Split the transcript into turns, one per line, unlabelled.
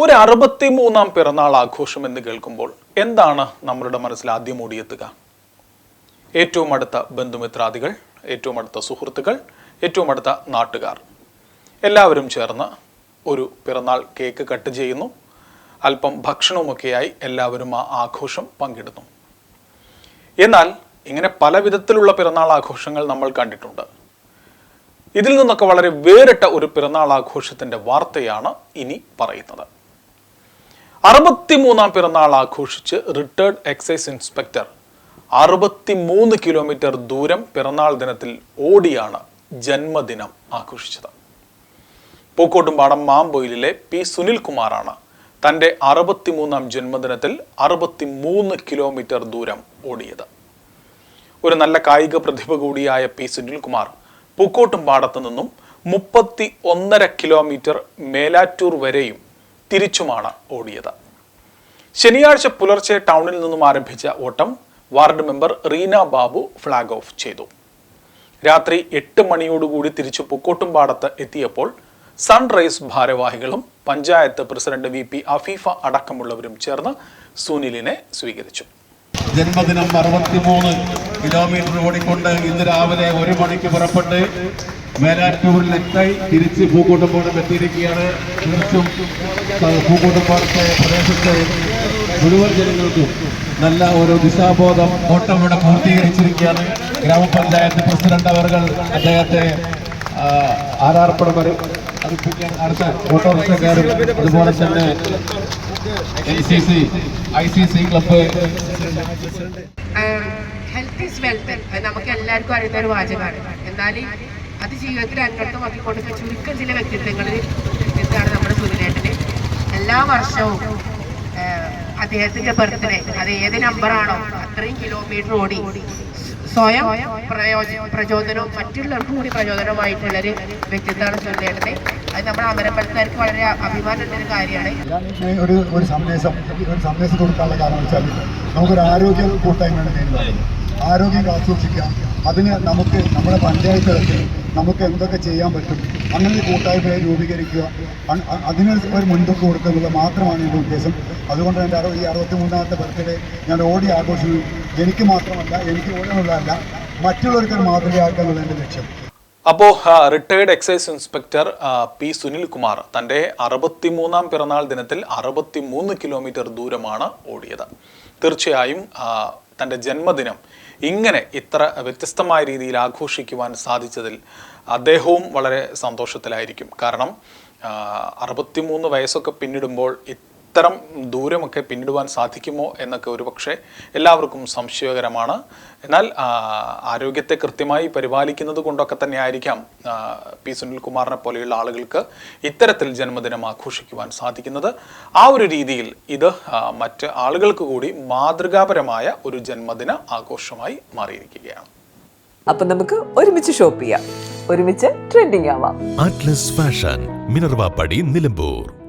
ഒരു അറുപത്തിമൂന്നാം പിറന്നാൾ ആഘോഷം എന്ന് കേൾക്കുമ്പോൾ എന്താണ് നമ്മളുടെ മനസ്സിൽ ആദ്യം ഓടിയെത്തുക ഏറ്റവും അടുത്ത ബന്ധുമിത്രാദികൾ ഏറ്റവും അടുത്ത സുഹൃത്തുക്കൾ ഏറ്റവും അടുത്ത നാട്ടുകാർ എല്ലാവരും ചേർന്ന് ഒരു പിറന്നാൾ കേക്ക് കട്ട് ചെയ്യുന്നു. അല്പം ഭക്ഷണവുമൊക്കെയായി എല്ലാവരും ആ ആഘോഷം പങ്കിടുന്നു. എന്നാൽ ഇങ്ങനെ പല വിധത്തിലുള്ള പിറന്നാൾ ആഘോഷങ്ങൾ നമ്മൾ കണ്ടിട്ടുണ്ട്. ഇതിൽ നിന്നൊക്കെ വളരെ വേറിട്ട ഒരു പിറന്നാൾ ആഘോഷത്തിന്റെ വാർത്തയാണ് ഇനി പറയുന്നത്. അറുപത്തിമൂന്നാം പിറന്നാൾ ആഘോഷിച്ച് റിട്ടയർഡ് എക്സൈസ് ഇൻസ്പെക്ടർ അറുപത്തിമൂന്ന് കിലോമീറ്റർ ദൂരം പിറന്നാൾ ദിനത്തിൽ ഓടിയാണ് ജന്മദിനം ആഘോഷിച്ചത്. പൂക്കോട്ടുംപാടം മാമ്പൊയിലിലെ പി സുനിൽകുമാറാണ് തന്റെ അറുപത്തിമൂന്നാം ജന്മദിനത്തിൽ അറുപത്തിമൂന്ന് കിലോമീറ്റർ ദൂരം ഓടിയത്. ഒരു നല്ല കായിക പ്രതിഭ കൂടിയായ പി സുനിൽകുമാർ പൂക്കോട്ടുംപാടത്തു നിന്നും മുപ്പത്തി ഒന്നര കിലോമീറ്റർ മേലാറ്റൂർ വരെയും തിരിച്ചുമാണ് ഓടിയത്. ശനിയാഴ്ച പുലർച്ചെ ടൗണിൽ നിന്നും ആരംഭിച്ച ഓട്ടം ward member Reena Babu flag off ചെയ്തു. രാത്രി എട്ട് മണിയോടുകൂടി തിരിച്ചു പൂക്കോട്ടുംപാടത്ത് എത്തിയപ്പോൾ സൺറൈസ് ഭാരവാഹികളും panchayat president V P Afeefa അടക്കമുള്ളവരും ചേർന്ന് സുനിലിനെ സ്വീകരിച്ചു.
ജന്മദിനം അറുപത്തിമൂന്ന് കിലോമീറ്റർ ഓടിക്കൊണ്ട് ഇന്ന് രാവിലെ ഒരു മണിക്ക് പുറപ്പെട്ട് മേലാറ്റൂരിലെത്തായി തിരിച്ച് പൂക്കോട്ടുംപാടം എത്തിയിരിക്കുകയാണ്. തീർച്ചും പൂക്കോട്ടുംപാടത്തെ പ്രദേശത്തെ മുഴുവൻ ജനങ്ങൾക്കും നല്ല ഒരു ദിശാബോധം ഓട്ടം ഇവിടെ പൂർത്തീകരിച്ചിരിക്കുകയാണ്. ഗ്രാമപഞ്ചായത്ത് പ്രസിഡന്റ് അവർകൾ അദ്ദേഹത്തെ ആരാർപ്പണം വരും അടുത്ത ഓട്ടോറിക്ഷക്കാരും അതുപോലെ തന്നെ A C C I C C
health is wealth നമുക്ക് എല്ലാവർക്കും അറിയുന്ന ഒരു വാചകമാണ്. എന്നാൽ അത് ജീവിതത്തിൽ അംഗത്വമാക്കി കൊടുക്കുന്ന ചുരുക്കം ചില വ്യക്തിത്വങ്ങളിൽ എന്താണ് നമ്മുടെ സുനിലേട്ടന്. എല്ലാ വർഷവും അദ്ദേഹത്തിന്റെ ബർത്ത്ഡേ അത് ഏത് നമ്പറാണോ അത്രയും കിലോമീറ്റർ ഓടി സ്വയം പ്രയോജന പ്രചോദനവും മറ്റുള്ളവർക്കും കൂടി പ്രചോദനമായിട്ടുള്ളൊരു വ്യക്തിത്വമാണ് സുനിലേട്ടന്. അത് നമ്മുടെ അമരമ്പലത്തുകാർക്ക് വളരെ അഭിമാനമുള്ളൊരു കാര്യമാണ്.
ഒരു ഒരു സന്ദേശം ഒരു സന്ദേശം കൊടുക്കാനുള്ള കാരണം വെച്ചാൽ നമുക്കൊരു ആരോഗ്യ കൂട്ടായ്മയാണ് ആരോഗ്യം കാത്തുസൂക്ഷിക്കാം അതിന് നമുക്ക് നമ്മുടെ പഞ്ചായത്ത് തലത്തിൽ നമുക്ക് എന്തൊക്കെ ചെയ്യാൻ പറ്റും? അങ്ങനെ ഒരു കൂട്ടായ്മയെ രൂപീകരിക്കുക. അതിനൊരു ഒരു മുൻതൂക്കം കൊടുക്കുക എന്നുള്ളത് മാത്രമാണ് എന്റെ ഉദ്ദേശം. അതുകൊണ്ട് എന്റെ അറുപത് ഈ അറുപത്തി മൂന്നാമത്തെ ബർത്ത്ഡേ ഞാൻ ഓടി ആഘോഷിച്ചു എനിക്ക് മാത്രമല്ല എനിക്ക് ഓടുന്നുള്ളതല്ല മറ്റുള്ളവർക്ക് മാതൃകയാക്കുക എന്നുള്ള എന്റെ ലക്ഷ്യം.
അപ്പോൾ retired excise inspector P Sunilkumar തന്റെ അറുപത്തിമൂന്നാം പിറന്നാൾ ദിനത്തിൽ അറുപത്തിമൂന്ന് കിലോമീറ്റർ ദൂരമാണ് ഓടിയത്. തീർച്ചയായും തന്റെ ജന്മദിനം ഇങ്ങനെ ഇത്ര വ്യത്യസ്തമായ രീതിയിൽ ആഘോഷിക്കുവാൻ സാധിച്ചതിൽ അദ്ദേഹവും വളരെ സന്തോഷത്തിലായിരിക്കും. കാരണം അറുപത്തിമൂന്ന് വയസ്സൊക്കെ പിന്നിടുമ്പോൾ ഇത്തരം ദൂരമൊക്കെ പിന്നിടുവാൻ സാധിക്കുമോ എന്നൊക്കെ ഒരുപക്ഷെ എല്ലാവർക്കും സംശയകരമാണ്. എന്നാൽ ആരോഗ്യത്തെ കൃത്യമായി പരിപാലിക്കുന്നത് കൊണ്ടൊക്കെ തന്നെ ആയിരിക്കാം പി സുനിൽകുമാറിനെ പോലെയുള്ള ആളുകൾക്ക് ഇത്തരത്തിൽ ജന്മദിനം ആഘോഷിക്കുവാൻ സാധിക്കുന്നത്. ആ ഒരു രീതിയിൽ ഇത് മറ്റ് ആളുകൾക്ക് കൂടി മാതൃകാപരമായ ഒരു ജന്മദിന ആഘോഷമായി മാറിയിരിക്കുകയാണ്.
അപ്പൊ നമുക്ക് ഒരുമിച്ച് ഷോപ്പ് ചെയ്യാം. ഒരുമിച്ച് ട്രെൻഡിങ് ആവാം.
Atlas fashion Minervappadi Nilambur